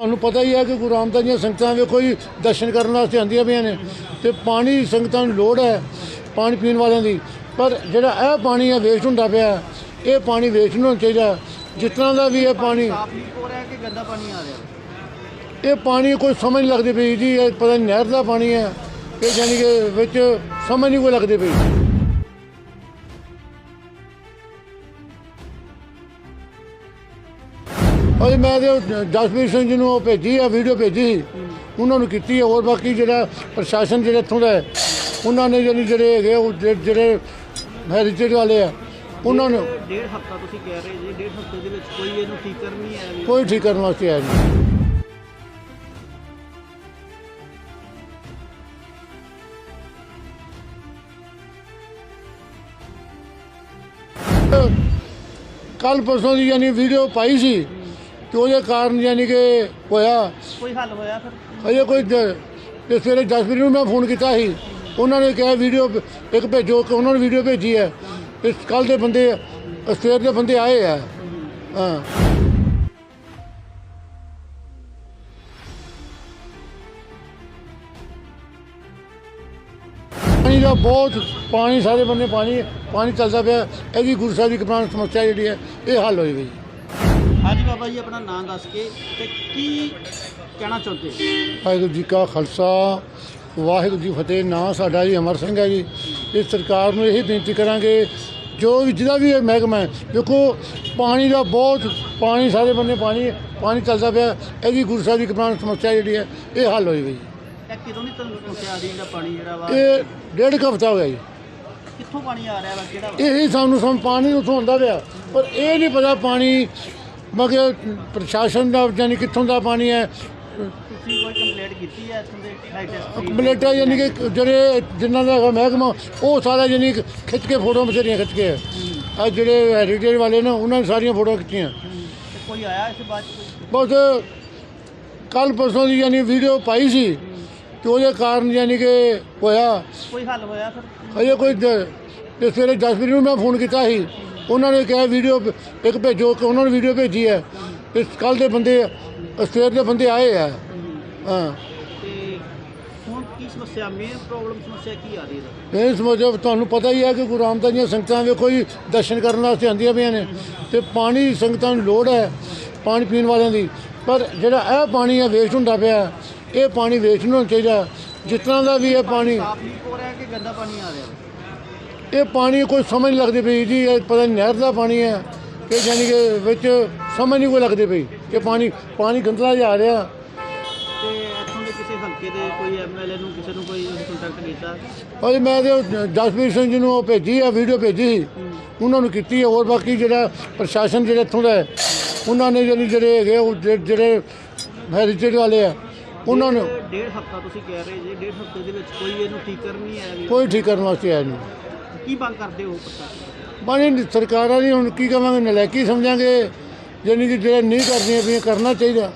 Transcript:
ਤੁਹਾਨੂੰ ਪਤਾ ਹੀ ਹੈ ਕਿ ਗੁਰੂ ਰਾਮਦਾਸ ਦੀਆਂ ਸੰਗਤਾਂ ਵੇਖੋ ਜੀ ਦਰਸ਼ਨ ਕਰਨ ਵਾਸਤੇ ਆਉਂਦੀਆਂ ਪਈਆਂ ਨੇ ਤੇ ਪਾਣੀ ਸੰਗਤਾਂ ਨੂੰ ਲੋੜ ਹੈ ਪਾਣੀ ਪੀਣ ਵਾਲਿਆਂ ਦੀ। ਪਰ ਜਿਹੜਾ ਇਹ ਪਾਣੀ ਹੈ ਵੇਸਟ ਹੁੰਦਾ ਪਿਆ ਇਹ ਪਾਣੀ ਵੇਸਟ ਨਹੀਂ ਹੋਣਾ ਚਾਹੀਦਾ। ਤਰ੍ਹਾਂ ਦਾ ਵੀ ਇਹ ਪਾਣੀ ਸਾਫ਼ ਲੀਕ ਹੋ ਰਿਹਾ ਕਿ ਗੰਦਾ ਪਾਣੀ ਆ ਰਿਹਾ। ਇਹ ਪਾਣੀ ਕੋਈ ਸਮਝ ਨਹੀਂ ਲੱਗਦੀ ਪਈ ਜੀ। ਇਹ ਪਤਾ ਨਹੀਂ ਨਹਿਰ ਦਾ ਪਾਣੀ ਹੈ ਇਹ ਜਾਨੀ ਕਿ ਵਿੱਚ ਸਮਝ ਨਹੀਂ ਕੋਈ ਲੱਗਦੀ ਪਈ। ਅਜੇ ਮੈਂ ਤੇ ਉਹ ਸਿੰਘ ਜੀ ਨੂੰ ਉਹ ਭੇਜੀ ਆ ਵੀਡੀਓ ਭੇਜੀ ਸੀ। ਉਹਨਾਂ ਨੂੰ ਕੀਤੀ ਹੈ ਹੋਰ ਬਾਕੀ ਜਿਹੜਾ ਪ੍ਰਸ਼ਾਸਨ ਜਿਹੜਾ ਇੱਥੋਂ ਦਾ ਹੈ ਉਹਨਾਂ ਨੇ ਜਾਨੀ ਜਿਹੜੇ ਹੈਗੇ ਉਹ ਜਿਹੜੇ- ਜਿਹੜੇ ਹੈਰੀਟੇਜ ਵਾਲੇ ਆ ਉਹਨਾਂ ਨੂੰ ਡੇਢ ਹਫਤਾ ਤੁਸੀਂ ਕਹਿ ਰਹੇ ਜੀ ਡੇਢ ਹਫ਼ਤੇ ਦੇ ਵਿੱਚ ਕੋਈ ਇਹਨੂੰ ਠੀਕ ਕਰ ਨਹੀਂ ਆਇਆ ਕੋਈ ਠੀਕ ਕਰਨ ਵਾਸਤੇ ਆਇਆ ਨਹੀਂ। ਕੱਲ ਪਰਸੋਂ ਦੀ ਯਾਨੀ ਵੀਡੀਓ ਪਾਈ ਸੀ। ਤੇ ਉਹਦੇ ਕਾਰਨ ਯਾਨੀ ਕਿ ਹੋਇਆ? ਕੋਈ ਹੱਲ ਹੋਇਆ ਫਿਰ? ਅਜੇ ਕੋਈ ਦ- ਤੇ ਸਵੇਰੇ ਨੂੰ ਮੈਂ ਫੋਨ ਕੀਤਾ ਸੀ। ਉਹਨਾਂ ਨੇ ਕਿਹਾ ਵੀਡੀਓ ਇੱਕ ਭੇਜੋ ਕਿ ਉਹਨਾਂ ਨੇ ਵੀਡੀਓ ਭੇਜੀ ਹੈ। ਇਸ ਕੱਲ ਦੇ ਬੰਦੇ ਸਵੇਰ ਦੇ ਬੰਦੇ ਆਏ ਆ। ਹਾਂ। ਪਾਣੀ ਦਾ ਬਹੁਤ ਪਾਣੀ ਸਾਰੇ ਬੰਦੇ ਪਾਣੀ ਪਾਣੀ ਚੱਲਦਾ ਪਿਆ। ਇਹਦੀ ਗੁਰੂ ਸਾਹਿਬ ਦੀ ਕਿਰਪਾ ਨਾਲ ਸਮੱਸਿਆ ਜਿਹੜੀ ਹੈ ਇਹ ਹੱਲ ਹੋਈ ਗਈ ਹਾਂਜੀ ਬਾਬਾ ਜੀ ਆਪਣਾ ਨਾਮ ਦੱਸ ਕੇ ਤੇ ਕੀ ਕਹਿਣਾ ਚਾਹੁੰਦੇ ਵਾਹਿਗੁਰੂ ਜੀ ਕਾ ਖਾਲਸਾ ਵਾਹਿਗੁਰੂ ਜੀ ਫਤਿਹ। ਨਾਂ ਸਾਡਾ ਜੀ ਅਮਰ ਸਿੰਘ ਹੈ ਜੀ। ਇਸ ਸਰਕਾਰ ਨੂੰ ਇਹੀ ਬੇਨਤੀ ਕਰਾਂਗੇ ਜੋ ਵੀ ਜਿਹਦਾ ਵੀ ਇਹ ਮਹਿਕਮਾ ਹੈ ਦੇਖੋ ਪਾਣੀ ਦਾ ਬਹੁਤ ਪਾਣੀ ਸਾਰੇ ਬੰਦੇ ਪਾਣੀ ਪਾਣੀ ਚੱਲਦਾ ਪਿਆ। ਇਹਦੀ ਗੁਰੂ ਸਾਹਿਬ ਦੀ ਕਿਰਪਾ ਨਾਲ ਸਮੱਸਿਆ ਜਿਹੜੀ ਹੈ ਇਹ ਹੱਲ ਹੋਈ ਇਹ ਕਿਦੋਂ ਨਹੀਂ ਤੁਹਾਨੂੰ ਸਮੱਸਿਆ ਆ ਰਹੀ ਜਿਹੜਾ ਪਾਣੀ ਜਿਹੜਾ ਵਾ? ਇਹ ਡੇਢ ਕੁ ਹਫ਼ਤਾ ਹੋ ਗਿਆ ਜੀ। ਕਿੱਥੋਂ ਪਾਣੀ ਆ ਰਿਹਾ ਵਾ ਕਿਹੜਾ ਵਾ? ਇਹੀ ਸਾਨੂੰ ਸਮ ਪਾਣੀ ਉੱਥੋਂ ਆਉਂਦਾ ਪਿਆ। ਪਰ ਇਹ ਨਹੀਂ ਪਤਾ ਪਾਣੀ ਮਗਰ ਪ੍ਰਸ਼ਾਸਨ ਦਾ ਯਾਨੀ ਕਿੱਥੋਂ ਦਾ ਪਾਣੀ ਹੈ? ਤੁਸੀਂ ਕੋਈ ਕੰਪਲੇਂਟ ਕੀਤੀ ਹੈ ਇੱਥੋਂ ਦੇ ਹਾਈਟੈਸਟ ਮਲੇਟਾ ਯਾਨੀ ਕਿ ਜਿਹੜੇ ਜਿਨ੍ਹਾਂ ਦਾ ਮਹਿਕਮਾ ਉਹ ਸਾਰਾ ਯਾਨੀ ਕਿ ਖਿੱਚ ਕੇ ਫੋਟੋ ਬਥੇਰੀਆਂ ਖਿੱਚ ਕੇ ਆ ਜਿਹੜੇ ਹੈਰੀਟੇਜ ਵਾਲੇ ਨੇ ਉਹਨਾਂ ਨੇ ਸਾਰੀਆਂ ਫੋਟੋ ਖਿੱਚੀਆਂ। ਕੋਈ ਆਇਆ ਇਸ ਕੋਈ? ਬਸ ਕੱਲ ਪਰਸੋਂ ਦੀ ਯਾਨੀ ਵੀਡੀਓ ਪਾਈ ਸੀ ਤੇ ਉਹਦੇ ਕਾਰਨ ਯਾਨੀ ਕਿ ਹੋਇਆ। ਕੋਈ ਹੱਲ ਹੋਇਆ ਫਿਰ? ਅਜੇ ਕੋਈ ਤੇ ਸਵੇਰੇ ਜਸਵੀਰ ਨੂੰ ਮੈਂ ਫੋਨ ਕੀਤਾ ਸੀ। ਉਹਨਾਂ ਨੇ ਕਿਹਾ ਵੀਡੀਓ ਇੱਕ ਭੇਜੋ ਕਿ ਉਹਨਾਂ ਨੇ ਵੀਡੀਓ ਭੇਜੀ ਹੈ। ਇਸ ਕੱਲ ਦੇ ਬੰਦੇ ਸਵੇਰ ਦੇ ਬੰਦੇ ਆਏ ਆ। ਹਾਂ। ਤੇ ਹੁਣ ਕੀ ਸਮੱਸਿਆ? ਮੇਨ ਪ੍ਰੋਬਲਮ ਸਮੱਸਿਆ ਕੀ ਆ ਰਹੀ ਹੈ? ਮੁਜਬ ਤੁਹਾਨੂੰ ਪਤਾ ਹੀ ਹੈ ਕਿ ਗੁਰੂ ਰਾਮਦਾਸ ਦੀਆਂ ਸੰਗਤਾਂ ਵੇਖੋ ਜੀ ਦਰਸ਼ਨ ਕਰਨ ਵਾਸਤੇ ਆਉਂਦੀਆਂ ਪਈਆਂ ਨੇ। ਤੇ ਪਾਣੀ ਸੰਗਤਾਂ ਨੂੰ ਲੋੜ ਹੈ ਪਾਣੀ ਪੀਣ ਵਾਲਿਆਂ ਦੀ। ਪਰ ਜਿਹੜਾ ਇਹ ਪਾਣੀ ਹੈ ਵੇਸਟ ਹੁੰਦਾ ਪਿਆ। ਇਹ ਪਾਣੀ ਵੇਸਟ ਨਹੀਂ ਹੋਣਾ ਚਾਹੀਦਾ। ਜਿਸ ਤਰ੍ਹਾਂ ਦਾ ਵੀ ਇਹ ਪਾਣੀ ਸਾਫ਼ ਲੀਕ ਹੋ ਰਿਹਾ ਕਿ ਗੰਦਾ ਪਾਣੀ ਆ ਰਿਹਾ? ਇਹ ਪਾਣੀ ਕੋਈ ਸਮਝ ਨਹੀਂ ਲੱਗਦੀ ਪਈ ਜੀ ਇਹ ਪਤਾ ਨਹੀਂ ਨਹਿਰ ਦਾ ਪਾਣੀ ਹੈ ਇਹ ਜਾਨੀ ਕਿ ਵਿੱਚ ਸਮਝ ਨਹੀਂ ਕੋਈ ਲੱਗਦੀ ਪਈ ਕਿ ਪਾਣੀ ਪਾਣੀ ਗੰਦਲਾ ਆ ਰਿਹਾ। ਤੇ ਇੱਥੋਂ ਦੇ ਕਿਸੇ ਹਲਕੇ ਦੇ ਕੋਈ ਐਮਐਲਏ ਨੂੰ ਕਿਸੇ ਨੂੰ ਕੋਈ ਕੰਟੈਕਟ ਕੀਤਾ? ਅਜੇ ਮੈਂ ਤੇ ਉਹ ਜਸਵੀਰ ਸਿੰਘ ਜੀ ਨੂੰ ਉਹ ਭੇਜੀ ਆ ਵੀਡੀਓ ਭੇਜੀ ਸੀ। ਉਹਨਾਂ ਨੂੰ ਕੀਤੀ ਹੈ ਹੋਰ ਬਾਕੀ ਜਿਹੜਾ ਪ੍ਰਸ਼ਾਸਨ ਜਿਹੜਾ ਇੱਥੋਂ ਦਾ ਹੈ ਉਹਨਾਂ ਨੇ ਜਾਨੀ ਜਿਹੜੇ ਹੈਗੇ ਉਹ ਜਿਹੜੇ- ਜਿਹੜੇ ਹੈਰੀਟੇਜ ਵਾਲੇ ਆ ਉਹਨਾਂ ਨੂੰ ਡੇਢ ਹਫਤਾ ਤੁਸੀਂ ਕਹਿ ਰਹੇ ਜੀ ਡੇਢ ਹਫ਼ਤੇ ਦੇ ਵਿੱਚ ਕੋਈ ਇਹਨੂੰ ਠੀਕ ਕਰ ਨਹੀਂ ਆਇਆ ਜੀ? ਕੋਈ ਠੀਕ ਕਰਨ ਵਾਸਤੇ ਆਇਆ ਨਹੀਂ। ਕੀ ਮੰਗ ਕਰਦੇ ਹੋ ਪ੍ਰਸ਼ਾਸਨ ਬਾਣੀ ਸਰਕਾਰਾਂ ਦੀ ਹੁਣ ਕੀ ਕਵਾਂਗੇ, ਨਲਾਇਕੀ ਸਮਝਾਂਗੇ ਜਾਨੀ ਕਿ ਜਿਹੜਾ ਨਹੀਂ ਕਰਦੀਆਂ ਪਈਆਂ ਕਰਨਾ ਚਾਹੀਦਾ।